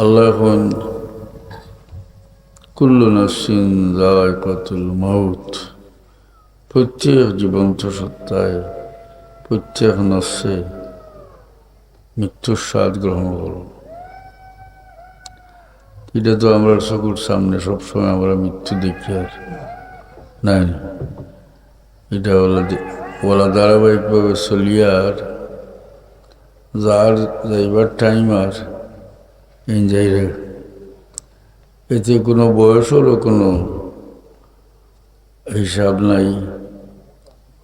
আল্লাহ এখন কুল্লু নাসিন জায়কাতুল মাউত। প্রত্যেক জীবন্ত সত্তায়, প্রত্যেক নস্যে মৃত্যুর স্বাদ গ্রহণ করো এটা তো আমরা চকুর সামনে সবসময় আমরা মৃত্যু দেখি আর নাই। এটা ওলা ওলা ধারাবাহিকভাবে চলিয়ার যার, যাইবার টাইম আর এনজয় রে এতে কোনো বয়সেরও কোনো হিসাব নাই।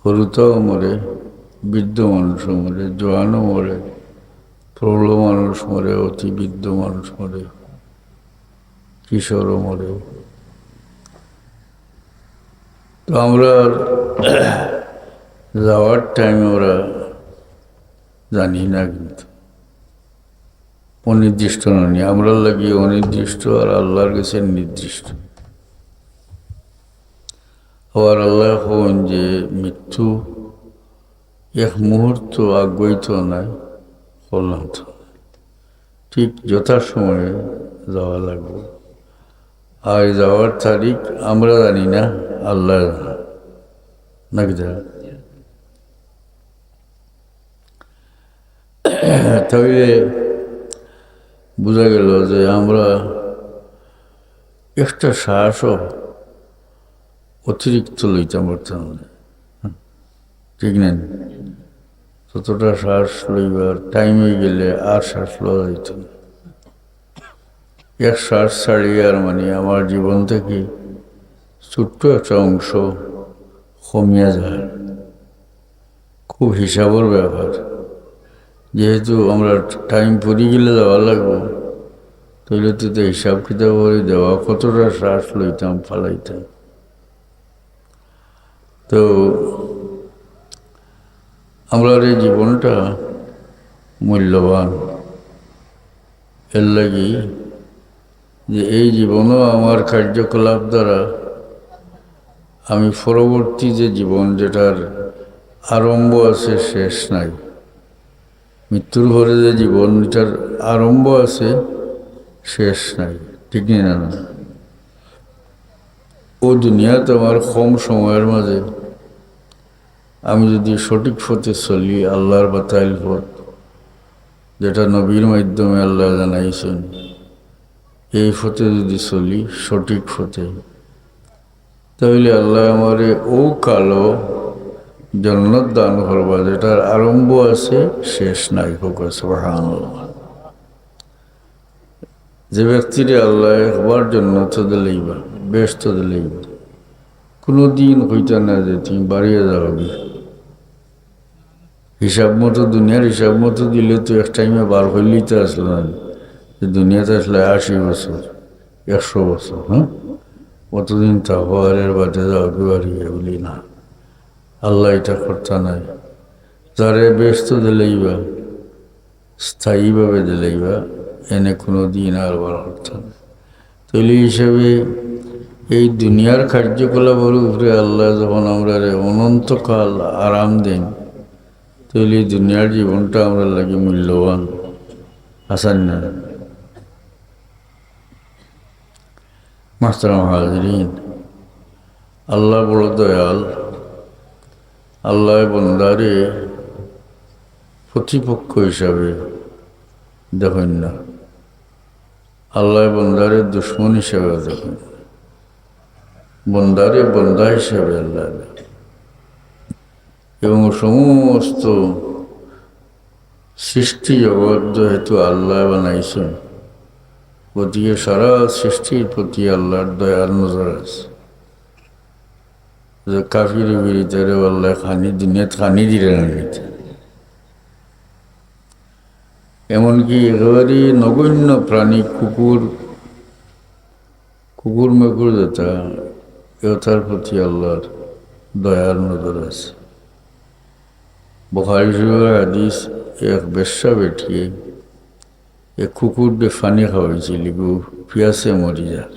হলুতাও মরে, বৃদ্ধ মানুষও মরে, জোয়ানও মরে প্রৌঢ় মানুষ মরে, অতি বৃদ্ধ মানুষ মরে, কিশোরও মরে। তো আমরা যাওয়ার টাইম ওরা জানি না কিন্তু। অনির্দিষ্ট নয় আমরা লাগি অনির্দিষ্ট আর আল্লাহর কাছে নির্দিষ্ট। আবার আল্লাহ হন যে মৃত্যু, এক মুহূর্ত আগ্রহিত নাই কল্যান্ত ঠিক যথাসময়ে যাওয়া লাগবে। আর যাওয়ার তারিখ আমরা জানি না, আল্লাহ জানা। নাকি তবে বোঝা গেল যে আমরা একটা শ্বাসও অতিরিক্ত লইতাম পারতাম ঠিক নেন ততটা শ্বাস লইবার টাইমে গেলে আর শ্বাস লওয়া যেত না। এক শ্বাস ছাড়িয়ে আর মানে আমার জীবন থেকে ছোট্ট একটা অংশ কমিয়া যায়। খুব হিসাবের ব্যাপার। যেহেতু আমরা টাইম পড়ে গেলে যাওয়া লাগবো, তাহলে তো তো হিসাব কিতাব করে দেওয়া কতটা শ্বাস লইতাম, ফালাইতাম। তো আমরা এই জীবনটা মূল্যবান। এর লাগি যে এই জীবনও আমার কার্যকলাপ দ্বারা আমি পরবর্তী যে জীবন যেটার আরম্ভ আছে, শেষ নাই। মৃত্যুর ঘরে যে জীবন এটার আরম্ভ আছে, শেষ নাই। ঠিক না না? ও দুনিয়াতে আমার কম সময়ের মাঝে। আমি যদি সঠিক পথে চলি, আল্লাহর বাতাইল পথ, যেটা নবীর মাধ্যমে আল্লাহ জানাইছেন, এই পথে যদি চলি, সঠিক পথে, তাহলে আল্লাহ আমারে ও কালো জন্নত দান করবা, যেটার আরম্ভ আছে, শেষ নাই, হোক যে ব্যক্তিরে আল্লাহ একবার জন্নত দিলেইবা ব্যস্ত দিলেইবা কোনো দিন হইতে না যে তুমি বাড়িয়ে যাবি হিসাব মতো, দুনিয়ার হিসাব মতো দিলে তো এক টাইমে বার হইলেই তো আসলো না। যে দুনিয়াতে আসলে আশি বছর, একশো বছর হ্যাঁ? অতদিন তা হওয়ারের বাদে যাওয়া বাড়িয়ে বলি না। আল্লাহ এটা করতে নাই যারে ব্যস্ত দিলেইবা, স্থায়ীভাবে দিলেইবা, এনে কোনো দিন আর বার করতে না। তৈলি হিসাবে এই দুনিয়ার কার্যকলাপের উপরে আল্লাহ যখন আমরা অনন্তকাল আরাম দেন এই দুনিয়ার জীবনটা আমরা লাগে মূল্যবান, আসান না। মাস্টার হাজরিন আল্লাহ বড় দয়াল আল্লাহ বন্দারে প্রতিপক্ষ হিসাবে দেখেন না। আল্লাহ বন্দারে দুশ্মন হিসাবে দেখেন বন্দারে বন্দা হিসাবে আল্লাহ এবং সমস্ত সৃষ্টি জগৎ হেতু আল্লাহ বানাইছেন গতিকে সারা সৃষ্টির প্রতি আল্লাহর দয়ার নজর আছে। যে কাফির বিরিতারে আল্লাহ খানি দুনিয়াত খানি দিলে এমনকি একেবারেই নগণ্য প্রাণী কুকুর কুকুর মেকুর যেটা তার প্রতি আল্লাহর দয়ার নজর আছে। বখারি শরীফের হাদিস, এক বেশ্যা বেঠিয়ে এক কুকুর দিয়ে ফানি খাওয়াইছিল, গু পিয়াসে মরি যার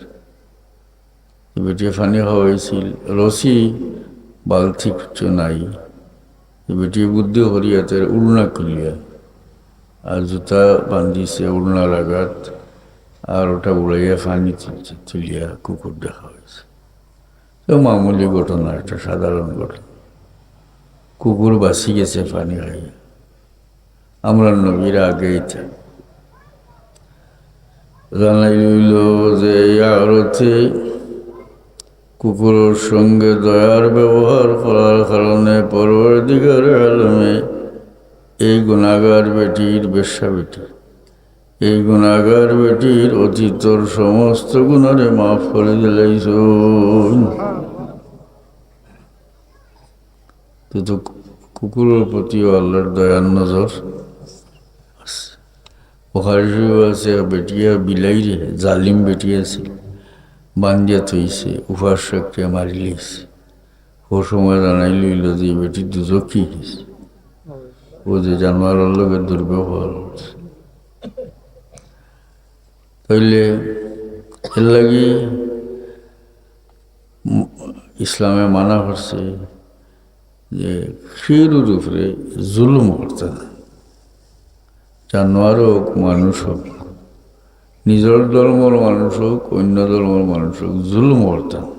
বেটিয়ে ফানি খাওয়াইছিল রসি বালতি কিছু নাই বেটিয়ে বুদ্ধি হরিয়াতের উড়না খুলিয়া, আর জুতা বান্ধিছে উড়না লাগাত, আর ওটা উড়াইয়া তুলছে তুলিয়া কুকুর দেখা হয়েছে। তো মামুলি ঘটনা, একটা সাধারণ ঘটনা। কুকুর বাসি গেছে পানি খাইয়া আমরা নবীর আগেই জানাই রইল যে আরতে কুকুরের সঙ্গে দয়ার ব্যবহার করার কারণে পরবর্তীকার আলমে এই গুণাগার বেটির বেশ্যা বেটি। এই গুণাগার বেটির অতীতর সমস্ত গুণারে মাফ করে দিলাইছ তো তো কুকুরের প্রতিও আল্লাহর দয়ার নজর আছে। ওখানে আছে, বেটিয়া বিলাই রে জালিম বেটিয়া ছিল বান্ধিয়া থইছে উপাসককে মারি লইছে ও সময় জানাই লইল যে বেটি দুজো কি গেছে ও যে জানোয়ারের লগে দুর্ব্যবহার তাইলে এর লাগি ইসলামে মানা করছে যে ক্ষীরুর উপরে জুলুম করতে জানোয়ার হোক, মানুষ হোক। নিজের ধর্মর মানুষ হোক, অন্য ধর্মের মানুষ হোক, জুলুম করতে না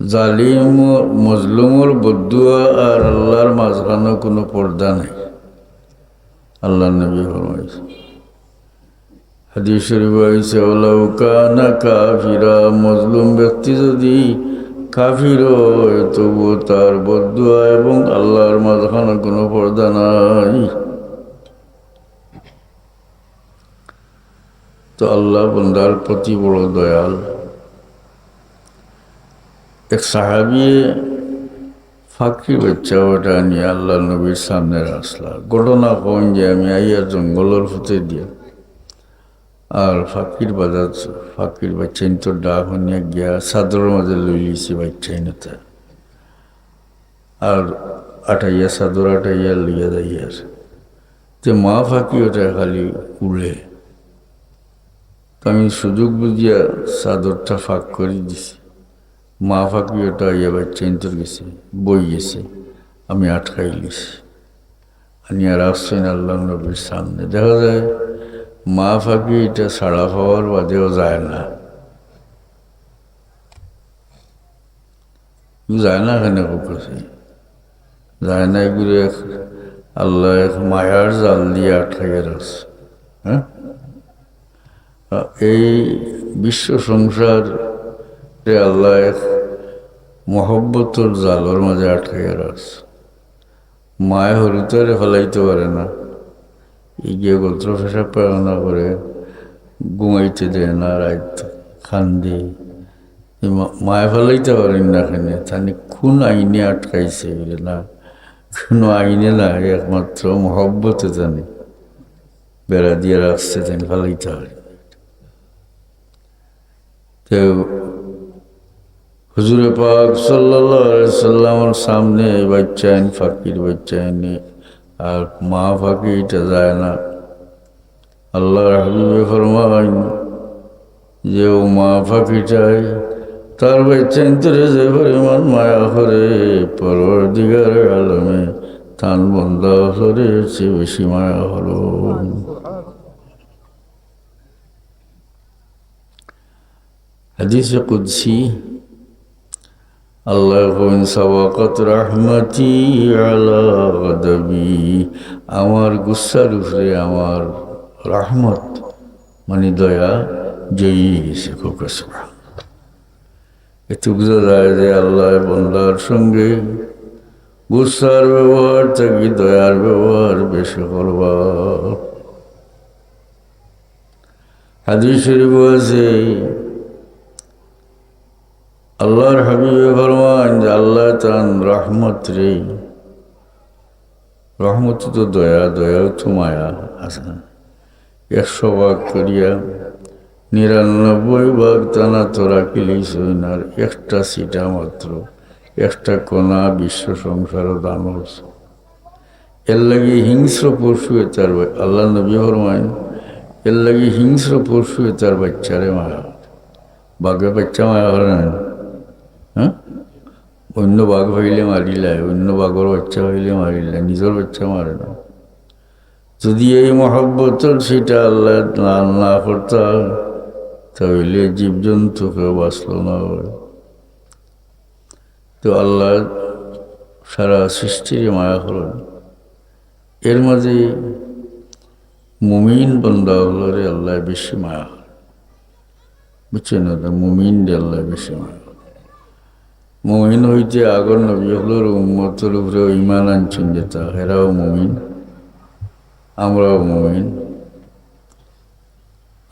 জালিম মজলুমর বদুয়া আর আল্লাহর মাঝখানে কোনো পর্দা নেই। আল্লাহ নবী ফরমাইছে। হাদিস শরীফ হয়েছে ওলাউ কানা কাফিরা মজলুম ব্যক্তি যদি কাফির হয় তবু তার বদুয়া এবং আল্লাহর মাঝখানে কোনো পর্দা নাই। তো আল্লাহ বন্দার প্রতি বড় দয়াল। এক সাহাবি ফাঁকি বাচ্চা ওটা নিয়ে আল্লাহ নবীর সামনে আসলা। ঘটনা কন যে আমি আইয়া জঙ্গলের ফুটে দিয়ে আর ফাঁকির বাজার, ফাঁকির বাচ্চাইন তো ডাক নিয়ে গিয়া চাদরের মাঝে লই লিছি বাচ্চাইন আর আটাইয়া চাদর আটাইয়া লইয়া যাইয়ার যে মা ফাঁকি ওটা খালি উড়ে। তো আমি সুযোগ বুঝিয়া চাদরটা ফাঁক করে দিছি। মা ফাঁকি ওটা ইয়া বাচ্চাইন তোর গেছে, বই গেছে, আমি আটকাই লিছি আমি আর আসছেন আল্লাহ নবীর সামনে। দেখা যায়, মা ফাঁকি এটা ছাড়া পাওয়ার বাদেও যায় না। যায় না এখানে কাছে যায় না এগুলো এক আল্লাহ এক মায়ার জাল দিয়ে আটকাইয়া রাখছে। হ্যাঁ? এই বিশ্ব সংসার আল্লাহ মহব্বতর জালর মাঝে আটকাইয়া রাখছে মায় হরিতারে ফেলাইতে পারে না। এই গিয়ে গোত্র পেশাব পায়না করে ঘুমাইতে দেয় না রাত খান দিয়ে মায় ফেলাইতে পারেন না এখানে তাহলে কোন আইনে আটকাইছে না। কোনো আইনে না, একমাত্র মহব্বতে জানে বেড়া দিয়ে রাখছে তেন, ফেলাইতে পারে তো হুজুরে পাক সাল্লামের সামনে বাচ্চা আইন ফাকির বাচ্চা আইনে আর মা ফাঁকি যায় না। আল্লাহ হাবিবে ফরমাইন যে ও মা ফাঁকি চাই তার বেচেন্তরে যে পরিমাণ মায়া হরে পরর দিগার আলমে থান বন্ধ হরে চেয়ে বেশি মায়া হলো। হাদিসে কুদ্সি আল্লাহ সাবাকত রহমতি আলা গদবি, আমার গুসার উপরে আমার রহমত মানে দয়া জয়ী গেছে কোকসরা এতে যায় যে আল্লাহ বন্দার সঙ্গে গুসার ব্যবহার থাকি দয়ার ব্যবহার বেশি করবা। হাদিস শরীফ আছে আল্লাহর হাবিবে ফরমান যে আল্লাহ তান রহমত রে। রহমত তো দয়া, দয়াও তো মায়া আছে একশো ভাগ করিয়া নিরানব্বই ভাগ টানা তোরা কিলিস আর একটা সিটা মাত্র, একটা কোনা বিশ্ব সংসার দান হচ্ছে এর লাগি হিংস্র পশু তার আল্লাহ নবী ফরমাইন এর লাগি হিংস্র পশু তার বাচ্চারে মায়া। বাঘে বাচ্চা মায়া করে না। হ্যাঁ অন্য বাঘ হইলে মারিলে, অন্য বাঘর বাচ্চা হইলে মারিলে, নিজের বাচ্চা মারে না। যদি এই মহব্বত সেটা আল্লাহ না করতাম তাহলে জীবজন্তুকে বাঁচল না তো আল্লাহ সারা সৃষ্টির মায়া করেন। এর মাঝে মুমিন বন্দা হলো রে আল্লাহ বেশি মায়া বুঝছেন মুমিন আল্লাহ বেশি মায়া মুমিন হইতে আগর নবী হলোর উম্মতের উপরে ইমান আনছেন যেটা এরাও মুমিন, আমরাও মুমিন।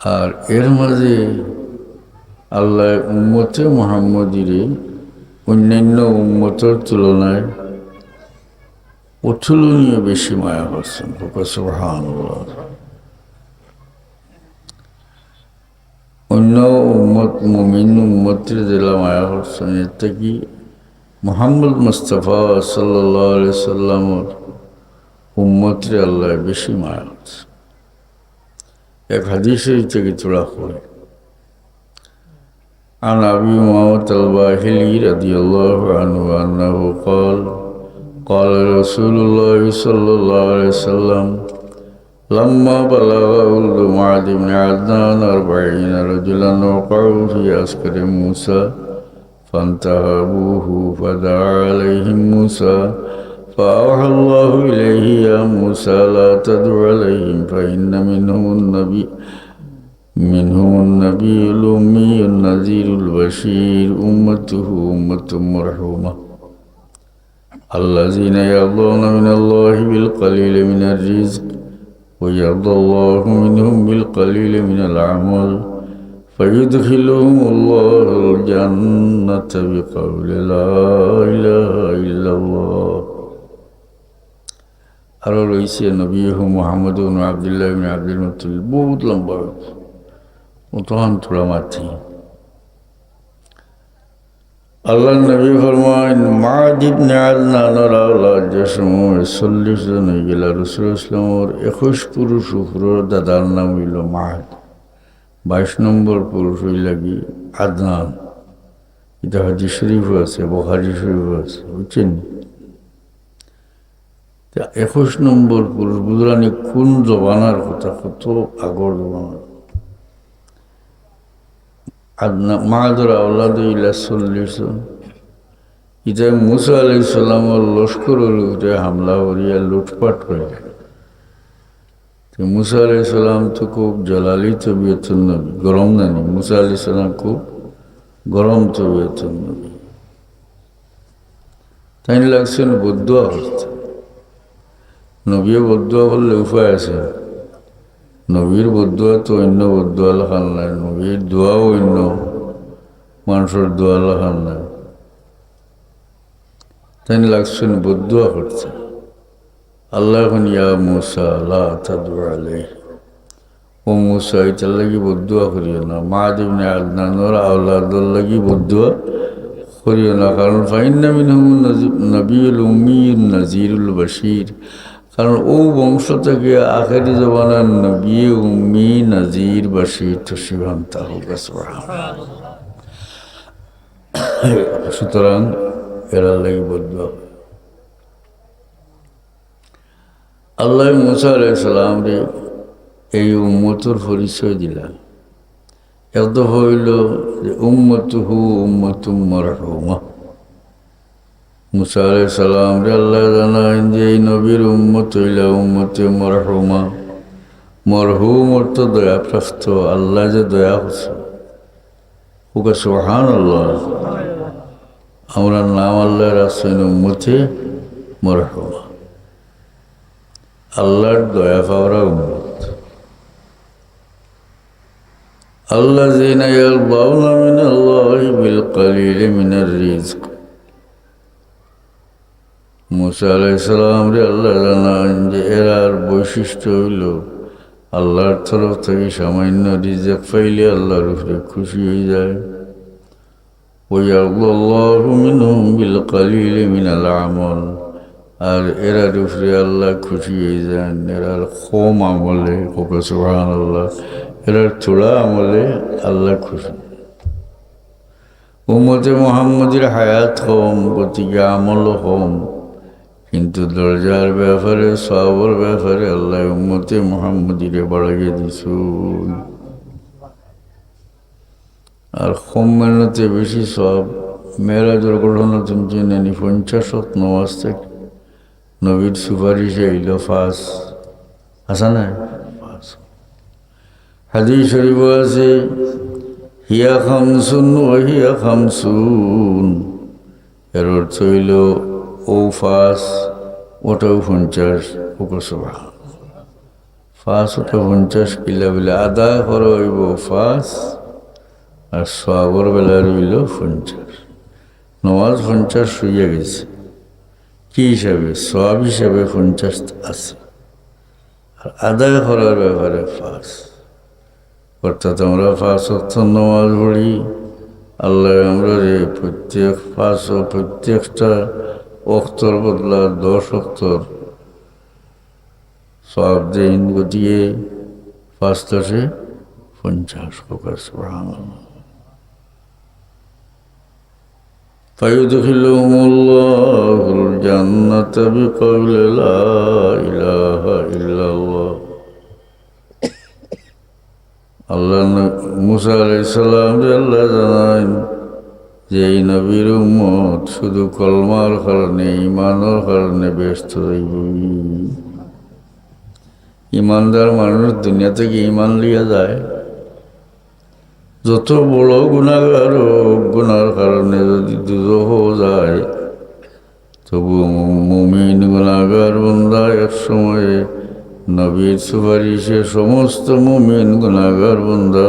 আর এর মাঝে আল্লাহ উম্মতে মোহাম্মদিরে অন্যান্য উম্মতের তুলনায় অতুলনীয় বেশি মায়া করছেন। সুবহান অন্য উম্মত মুমিন উম্মতের জেলা মায়া করছেন এর থেকে মোহাম্মদ মুস্তফা সাল্লাহ সাল্লামর উম্মতরে আল্লাহ বেশি মায়া করছে এক হাদিসের থেকে তোলা হয় عن أبي موت الباهلي رضي الله عنه أنه قال قال رسول الله صلى الله عليه وسلم لما بلغ ولد معاذ بن عدنان أربعين رجلا وقعوا في عسكر موسى فانتهى أبوه فدعا عليهم موسى فأوحى الله إليه يا موسى لا تدع عليهم فإن منهم النبي منهم النبي الأمي النذير البشير أمته أمة مرحومة الذين يرضون من الله بالقليل من الرزق ويرضى الله منهم بالقليل من العمل فيدخلهم الله الجنة بقول لا إله إلا الله আরও রয়েছে নবী মোহাম্মদ আবদুল্লাহ আব্দুল মুতুল বহুত লম্বা তখন থোড়া মাথি আল্লাহ নবী ফরমান মা দিব নানার আল্লাহ যে সময় চল্লিশ জন হয়ে গেল। রসুল ইসলামর একুশ পুরুষ উপর দাদার নাম হইল মাহাদ। বাইশ নম্বর পুরুষ হইল কি? আদনান। এটা হাজি শরীফ আছে বহারি শরীফ আছে, বুঝছেন? একুশ নম্বর পুরুষ বুঝলানি কোন জবানার কথা? কত আগর জবানার আদনা মাহাদুর ইলা চল্লিশ ইটা মুসা আলাই সাল্লামর লস্করের উপরে হামলা করিয়া লুটপাট করে তো মুসা আলাই সাল্লাম তো খুব জলালি তবিয়তন নবী, গরম নানি। মুসা আলাই সাল্লাম খুব গরম তবিয়তন নবী। তাই লাগছেন বদুয়া করতে নবীও বদুয়া করলে উপায় আছে নবীর বদুয়া তো অন্য বদুয়া লেখান নাই। নবীর দোয়াও অন্য। মানুষের দোয়া লেখান নাই। তাই লাগছেন বদুয়া করছে। আল্লাহ এখন ইয়া মুসা আল্লাহ তাদুয়া আলাই ও মুসা, এটার লাগি বদুয়া করিও না। মা দিবনে আদনানোর আল্লাহর লাগি বদুয়া করিও না। কারণ ফাইন্না মিনহুম নবীল উম্মিউল নাজিরুল বশির। কারণ ও বংশ থেকে আখেরি জবানার নবী উম্মি নাজির বাসির তসিভান্তা হোক সুতরাং এরা লাগে বদল আল্লাহ মুসা আলাইসালাম রে এই উম্মতর পরিচয় দিলা এত হইল যে উম্মত হু উম্মত মরহুমা। মুসা আলাই সালাম আল্লাহ জানান যে নবীর উম্মত হইলা উম্মতে মরহুমা। মরহুম অর্থ দয়াপ্রাপ্ত, আল্লাহ যে দয়া করছে। ওকে সোহান আল্লাহ আমরা নাম আল্লাহ রাসেন উম্মতে মরহুমা। আল্লাহর দয়া পাওয়ারা উম্মত। আল্লাহ জিনা ইয়ারবাউনা মিন আল্লাহ বিল কালিল মিনার রিজক। মুসা আলাইসালাম রে আল্লাহ জানান যে এরার বৈশিষ্ট্য হইল আল্লাহর তরফ থেকে সামান্য রিজেক পাইলে আল্লাহর উপরে খুশি হয়ে যায়। আমল। আর এরার উপরে আল্লাহ খুশি হয়ে যান। এরার কম আমলে কোকে সুহান আল্লাহ এরার থোড়া আমলে আল্লাহ খুশি। উম্মতে মোহাম্মদের হায়াত হোম গতিকে আমল হোম। কিন্তু দরজার ব্যাপারে সবর ব্যাপারে আল্লাহ উম্মতে মোহাম্মদিরে বাড়াইয়ে দিছুন। আর কম মেহনতে বেশি সব মেয়েরাজের ঘটনা তুমি জেনে পঞ্চাশ নমাজ থেকে নবীর সুপারিশে এইল ফাঁস। আসা ফাঁস হাদিস শরীফ আছে, হিয়া খামসুন ও হিয়া খামসুন। এর অর্থ হইল ও ফাঁস ওটাও পঞ্চাশ উপসভা ফাঁস ওটা পঞ্চাশ কিলা বলে আদা করা হইব ফাঁস আর সবর বেলা রইল পঞ্চাশ। নমাজ পঞ্চাশ শুয়ে গেছে। কি হিসাবে? সব হিসাবে পঞ্চাশ আছে। আর আদায় করার ব্যাপারে ফাঁস। অর্থাৎ আমরা পাঁচ অক্ষর নমাজ পড়ি। আল্লাহ আমরা রে প্রত্যেক ও প্রত্যেকটা অক্ষর বদলা দশ অক্ষর সব দিন গতিয়ে পাঁচ দশে পঞ্চাশ প্রকাশ فيدخلهم الله الجنة بقول لا إله إلا الله আল্লাহ মুসা আলাইসাল্লাম আল্লাহ জানান যে এই নবীর উম্মত শুধু কলমার কারণে ইমানের কারণে ব্যস্ত রইব ইমানদার মানুষ দুনিয়া থেকে ইমান লিয়া যায়। যত বড় গুণাগার গুণার কারণে যদি দুজহ যায়, তবু মুমিন গুণাগার বন্ধা এক সময়ে নবীর সুপারিশে সমস্ত মুমিন গুণাগার বন্দা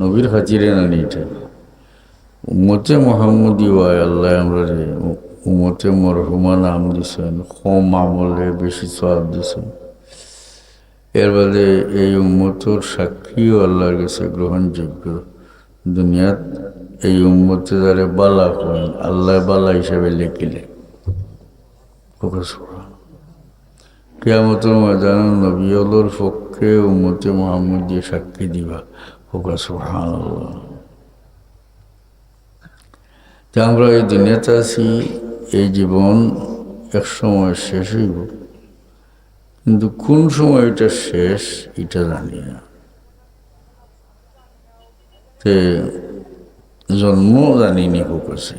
নবীর খাতিরে না এটা উম্মতে মোহাম্মদী ওয়াই আল্লাহ আমরা রে উমতে মরহুমা নাম দিছেন, কম আমলে বেশি সব দিছেন। এর বাদে এই উম্মতর সাক্ষীও আল্লাহর কাছে গ্রহণযোগ্য। দুনিয়াত এই উম্মতে যারে বালা করেন আল্লাহ বালা হিসাবে লেখিলে। কেয়ামতের ময়দান নবীলর পক্ষে উম্মতে মোহাম্মদ সাক্ষী দিবা। ফোকাস আমরা এই দুনিয়াতে আছি, এই জীবন এক সময় শেষ হইব, কিন্তু কোন সময় এটা শেষ এটা জানি না। তে জন্ম জানিনি ফোকাসে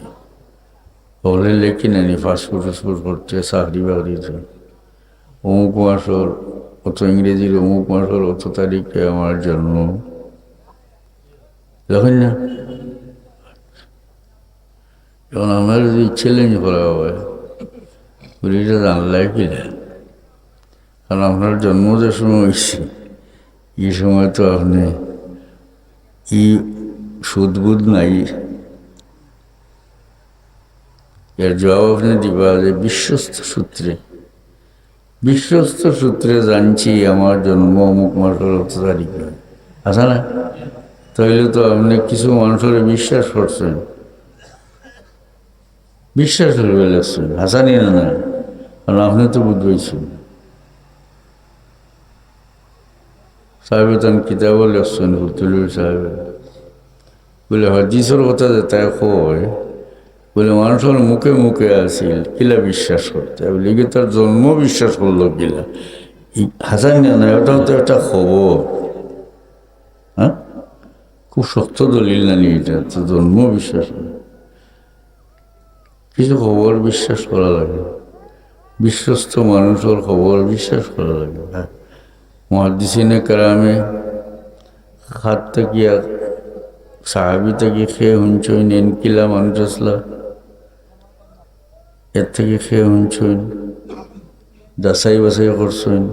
হলে লেখি নানি ফাস্টফুড ফাস্টফুড করতে, চাকরি বাকরিতে অমুক মাসর অত ইংরেজির, অমুক মাসর অত তারিখে আমার জন্ম। দেখেন যখন আমার যদি চ্যালেঞ্জ করা হয় পুরীটা জানলাই কিনা কারণ আপনার জন্ম যে সময় হয়েছে। এই সময় তো আপনি ই সুদবুদ নাই। এর জবাব আপনি দিবা যে বিশ্বস্ত সূত্রে। বিশ্বস্ত সূত্রে জানছি আমার জন্ম অমুক মাসের অত তারিখ। আছে না? তাইলে তো আপনি কিছু মানুষের বিশ্বাস করছেন। বিশ্বাস করবে লাগছেন হাসানি না কারণ আপনি তো বুঝবেছেন সাহেব তান কিতাবও লেখছেন হুতুল সাহেব। বলে, হদিসের কথা যে তাই কয়, বলে, মানুষের মুখে মুখে আসিল কিলা বিশ্বাস করতে? লিগে তার জন্ম বিশ্বাস করল কিলা। হাসানি না ওটাও তো একটা খবর। হ্যাঁ খুব শক্ত দলিল না নিয়ে এটা তো জন্ম বিশ্বাস কিছু খবর বিশ্বাস করা লাগে। বিশ্বস্ত মানুষের খবর বিশ্বাস করা লাগে। হ্যাঁ। মহাদিসিনে কারামে হাত তাকিয়া, সাহাবি থেকে খেয়ে হুঞ্চই নেন কিলা মানুষ আসলা এর থেকে খেয়ে হুঞ্চইন যাচাই বাছাই করছেন।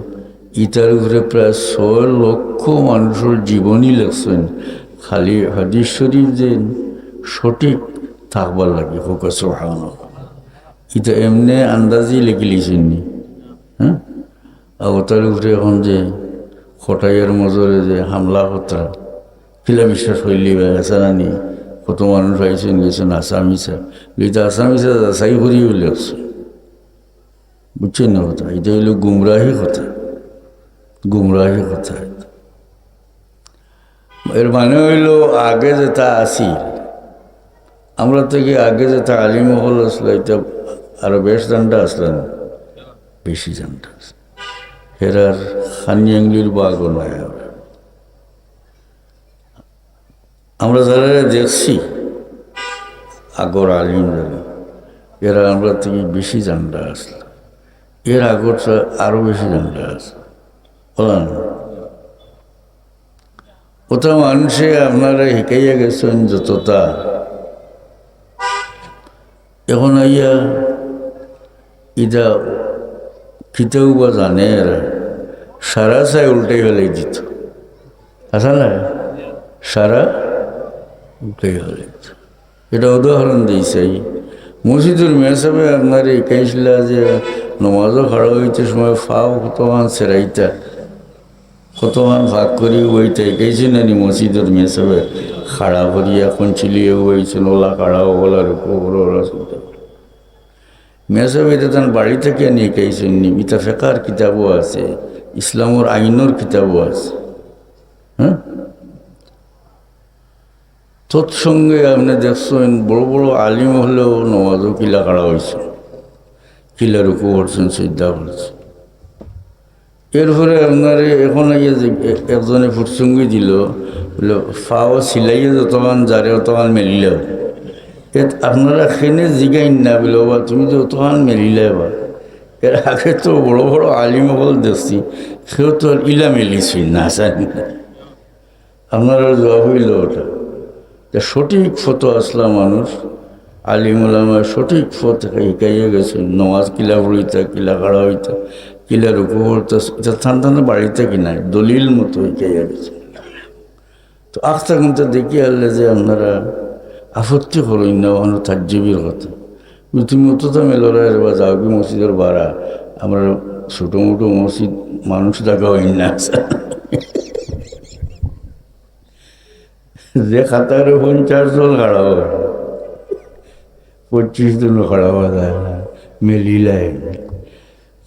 ইটার উপরে প্রায় ছয় লক্ষ মানুষের জীবনই লেখছেন। খালি হাদিস শরীফ যে সঠিক থাকবার লাগে হোক এটা এমনি আন্দাজি লেগে লিছেন নি। হ্যাঁ? অবতার উপরে এখন যে খটাইয়ের মজরে যে হামলা হতা কিলা বিশ্বাস হইলি বা এসারানি কত মানুষ আইসেন গেছেন আসামিসা এটা আসামিসা যাচাই করি বলে বুঝছেন না কথা? এটা হইল গুমরাহি কথা। গুমরাহি কথা। এর মানে হইল আগে যেটা আসি আমরা থেকে আগে যেটা আলিমহল আসলো, এটা আরও বেশ জানটা আসলেন বেশি জানটা আসলো। এরার খানিয়াঙ্গলির বাগও নয় আমরা যারা দেখছি, আগর আলিম যারা, এরা আমরা থেকে বেশি জানটা আসলো। এর আগরটা আরও বেশি জানটা আসলো। বলেন। ওটা মানুষে আপনারা শিকাইয়া গেছেন যতটা। এখন আইয়া ইটা খিতেও বা জানে এরা। সারা চাই উল্টাই ফেলাই দিত। আসা না? সারা উল্টাই ফেলাই দিত। এটা উদাহরণ দিয়েছে মসজিদুর মেসাবে আপনার একাইছিল যে নমাজও খাড়া হইতে সময় ফাও কতমান সেরাইতা। কতমান ভাগ করি ওইটা একাইছে না মসজিদুর মেসাবে। খাড়া করি এখন চিলিয়ে হয়েছে ওলা খাড়া ওলা রুকো ওলা শুনতে মেসাবে তার বাড়ি থেকে নিয়ে খাইছেন নি ইতা ফেকার কিতাবও আছে, ইসলামর আইনের কিতাবও আছে। হ্যাঁ? তৎসঙ্গে আপনি দেখছেন, বড় বড় আলিম হলেও নমাজও কিলা কাড়া হয়েছে। কিলা রুকু করছেন শ্রদ্ধা করছে এরপরে আপনার এখন যে একজনে ফুটসঙ্গি দিল, বলে, ফাও সিলাইয়ে যতমান যারে অতমান মেলিলেও এত আপনারা খেনে জিগাইন না, বলে বা তুমি তো অতক্ষণ মেলিলে বা এর আগে তো বড় বড় আলিম হল দেখছি, সেও তো ইলা মেলিছি না জানি। আপনারা জবাব হইল ওটা। সঠিক ফটো আসলা মানুষ আলিম ওলামা সঠিক ফত শিকাইয়া গেছে নমাজ কিলা পড়িতা, কিলা কাড়া হইতা। কিলা রুকু করতা এটা থান থানা বাড়িতে কি নাই? দলিল মতো শিকাইয়া গেছে? তো আখতা কিন্তু দেখি আনলে যে আপনারা আপত্তি করুন না, অন্য তাজ্জীবীর কথা। তুমি অতটা মেলরায় বা যাওগি মসজিদের বাড়া আমরা ছোটো মোটো মসজিদ মানুষ দেখা হয় না। যে খাতার পঞ্চাশ জন খাড়া হয়, পঁচিশ জন খাড়া হওয়া যায় না মেলিলাই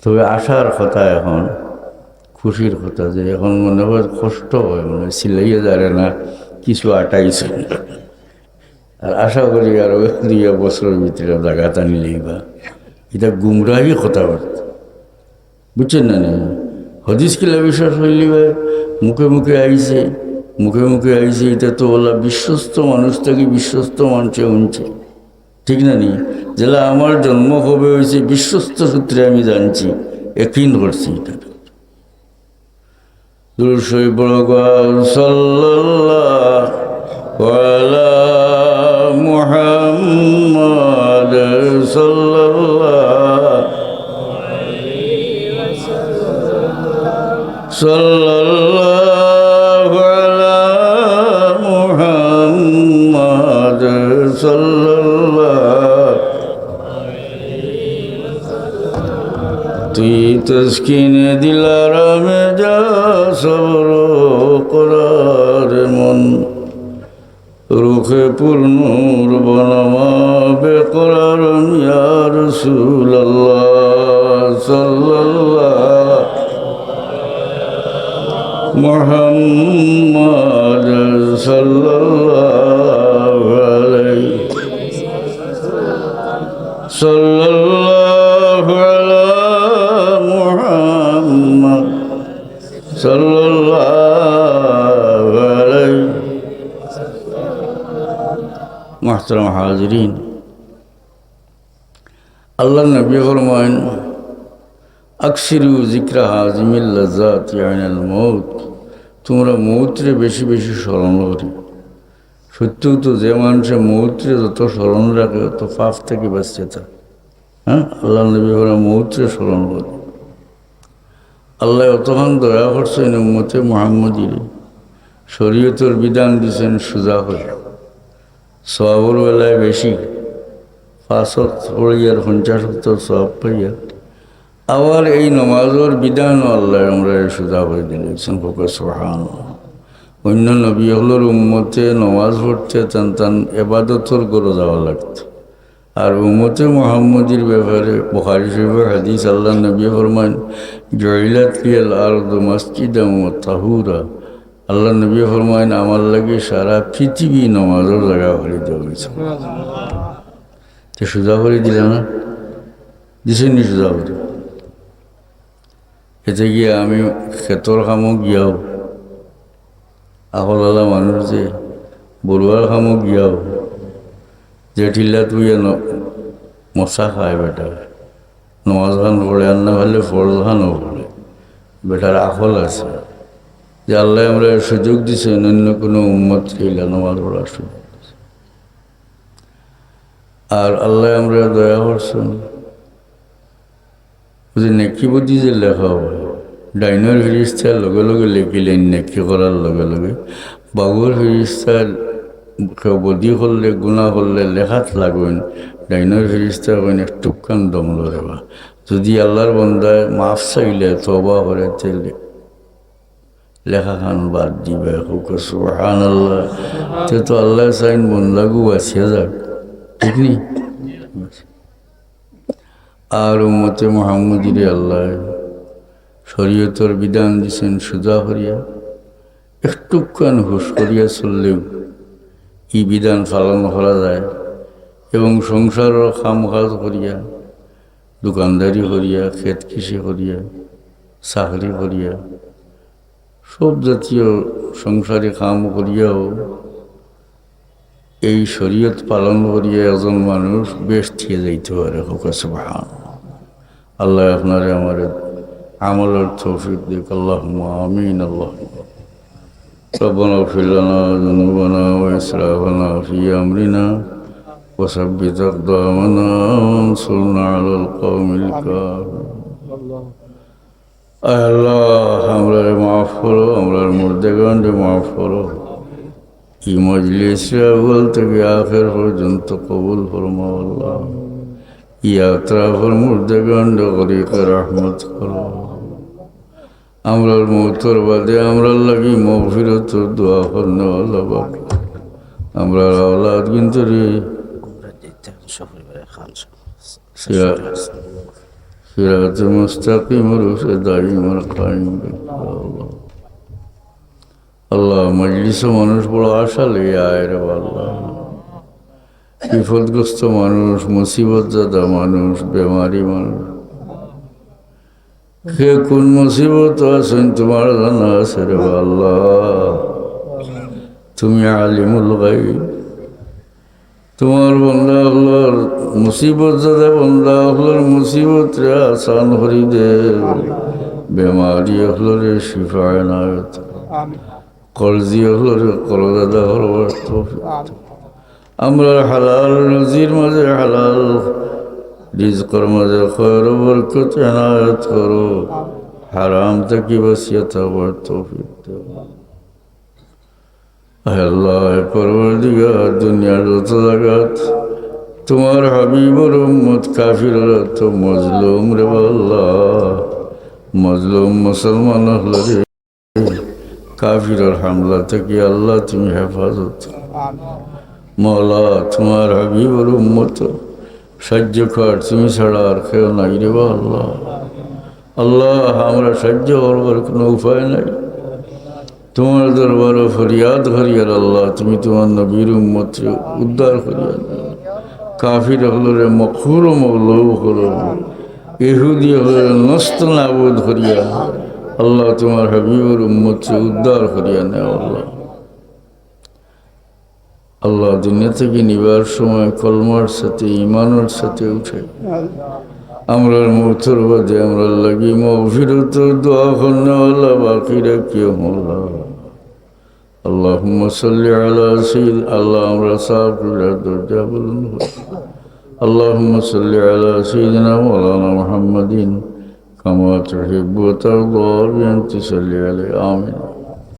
তবে আসার কথা এখন, খুশির কথা যে এখন মনে হয় কষ্ট হয় মানে সিলাইয়ে যারে না, কিছু আটাইছে আর আশা করি আরও দুই বছরের ভিতরে জায়গা টানিলেই বা। এটা গুমরাহি কথাবার্তা। বুঝছেন না না? হদিস কিলা বিশ্বাস হইলি ভাই মুখে মুখে আইছে, মুখে মুখে আইছে, এটা তো ওলা বিশ্বস্ত মানুষ বিশ্বস্ত মানুষে উনছে। ঠিক না নি? যেটা আমার জন্ম হবে হয়েছে, বিশ্বস্ত সূত্রে আমি জানছি। একদিন করছি এটা। দুরুশই বড় সাল্লাল্লাহ তস্কিনে দিলার মে যা সবর করার মন। রুখে পূর্ণ বনমা বেকরার মিয়ার রসুল্লাহ মোহতারাম হাজরিন আল্লাহ নবী ফরমায়েন আকসিরু জিক্রা হাজিমিল লজ্জাত মৌত তোমরা মৌত্রে বেশি বেশি স্মরণ করি সত্যও তো যে মানুষে মৌত্রে যত স্মরণ রাখে, তত পাপ থেকে বাঁচতে থাকে হ্যাঁ? আল্লাহ নবী ফরমা মৌত্রে স্মরণ করি। আল্লাহ অতখান দয়া করছেন মতে মোহাম্মদিরে। শরীয়তর বিধান দিয়েছেন সোজা হয়ে। সবাবর বেলায় বেশি। পাঁচত পড়িয়ার পঞ্চাশ সব পাইয়া। আবার এই নমাজের বিধান আল্লাহ আমরা সুদা করে দিলেছেন ফোকাস সোহান অন্য নবী হলোর উম্মতে নমাজ পড়তে টান টান এবাদতর করে যাওয়া লাগতো। আর উম্মতে মোহাম্মদীর ব্যাপারে বুখারি শরীফের হাদিস আল্লাহ নবী ফরমান জয়লাত লিয়াল আরদ মসজিদ তাহুরা আল্লাহ নবী ফরমান আমার লাগে সারা পৃথিবী নমাজের জায়গা করে দেওয়া হয়েছে। তো সুজা করে দিলে না? দিছেনি সুজা করে? এতে গিয়ে আমি ক্ষেতর কামও গিয়াও আকলালা মানুষ যে বড়ুয়ার কামও গিয়াও, যে ঠিল্লা তুই মশা খায় বেটা, নমাজ খান পড়ে আর না হলে ফরজ খানও পড়ে, বেটার আকল আছে। যে আল্লাহ আমরা সুযোগ দিছে অন্য কোনো উম্মত ছিল নমাজ পড়ার সুযোগ আর আল্লাহ আমরা দয়া করছেন। যে নেকি বুদ্ধি যে লেখা হয় ডাইনার ফিরিস্তার লগে লগে লেখিলেন নেকি করার লগে লগে? বাবুর ফিরিস্তার কেউ বদি করলে, গুণা করলে লেখাত লাগবেন ডাইনার ফিরিস্তা কইন একটুকান দমল রেবা যদি আল্লাহর বন্দায় মাফ চাইলে তবা করে তেলে লেখা খান বাদ দিবে সুহান আল্লাহ তে তো আল্লাহ চাইন বন্দাগু বাঁচিয়ে যাক, ঠিক নেই? আর উম্মতে মোহাম্মদিরে আল্লাহ শরীয়তর বিধান দিছেন সুজা হরিয়া একটুখান হুশ করিয়া চললেও ই বিধান পালন করা যায় এবং সংসারের কাম কাজ করিয়া, দোকানদারি করিয়া, ক্ষেত কৃষি করিয়া, চাকরি করিয়া সব জাতীয় সংসারে কাম করিয়াও এই শরীয়ত পালন করিয়া একজন মানুষ বেশ থিয়ে যাইতে পারে হোকাছে ভান আল্লাহ আপনারে আমার আমলের তৌফিক দিক আল্লাহ আমিন আল্লাহ ربنا اغفر لنا ذنوبنا وإسرافنا في أمرنا وثبت أقدامنا وانصرنا على القوم الكافرين আল্লাহ আমরা মাফ করো আমরা মুর্দেগানকে মাফ করো। এই মজলিসে আউ্বাল থেকে আখের পর্যন্ত কবুল ফরমাও আল্লাহ। ইয়াত্রা ফর মুর্দেগান্ড করিকে রহমত করো। আমরার মৌতর বাদে আমরা লাগি মফিরত দোয়া করনে আল্লাহ আমরা আওলাদ কিন্তু রে সিরাত মুস্তাকিম রুসে দাইমার কাইম আল্লাহ আল্লাহ মজলিস মানুষ বড় আশা লেগে আয় রে আল্লাহ। বিপদগ্রস্ত মানুষ মুসিবত জাদা মানুষ, বেমারি মানুষ। কে কোন মুসিবত আছেন তোমার জানা আছে রে আল্লাহ। তুমি আলিমুল গাই তোমার বন্ধা হলোর মুসিবত যাতে বন্ধা হলোর মুসিবত রে আসান হরি দে বেমারি হলোরে শিফায় নায়ত। কলজি হলোরে করদাদা হলবার আমরা হালাল রুজির মাঝে হালাল রিজকর মাঝে খয়র বরকত এনায়ত করো। হারাম থেকে বসিয়ত হবার তৌফিক দেও। আল্লাহ পরবর্তীকা দুনিয়ার যত জায়গাত তোমার হাবিবর উম্মত কাফিররা তো মজলুম রে আল্লাহ। মজলুম মুসলমান হলে রে কাফিরের হামলা থেকে আল্লাহ তুমি হেফাজত। মৌলা তোমার হাবিবর উম্মত সহ্য কর, তুমি ছাড়া আর কেউ নাই রে আল্লাহ। আল্লাহ, আমরা সহ্য করবার কোনো উপায় নাই। তোমার দরবার ফরিয়াদ করিয়ার আল্লাহ, তুমি তোমার নবীর উম্মত উদ্ধার করিয়া কাফির হলরে মখুর মগলৌ হল ইহুদি হলে নষ্ট নাবুদ করিয়া আল্লাহ তোমার হাবিবুর উম্মত উদ্ধার করিয়া নেও আল্লাহ। আল্লাহ দুনিয়া থেকে নিবার সময় কলমার সাথে, ইমানের সাথে উঠে। আমরা মৌথর বাদে আমরা লাগি মফিরত দোয়া করনে আল্লাহ বাকি রাখিও মোল্লা اللهم صل على سيد الله أمر صاحب الدرجة اللهم صل على سيدنا مولانا محمد كما تحب وترضى. بأن تصلي عليه. آمين.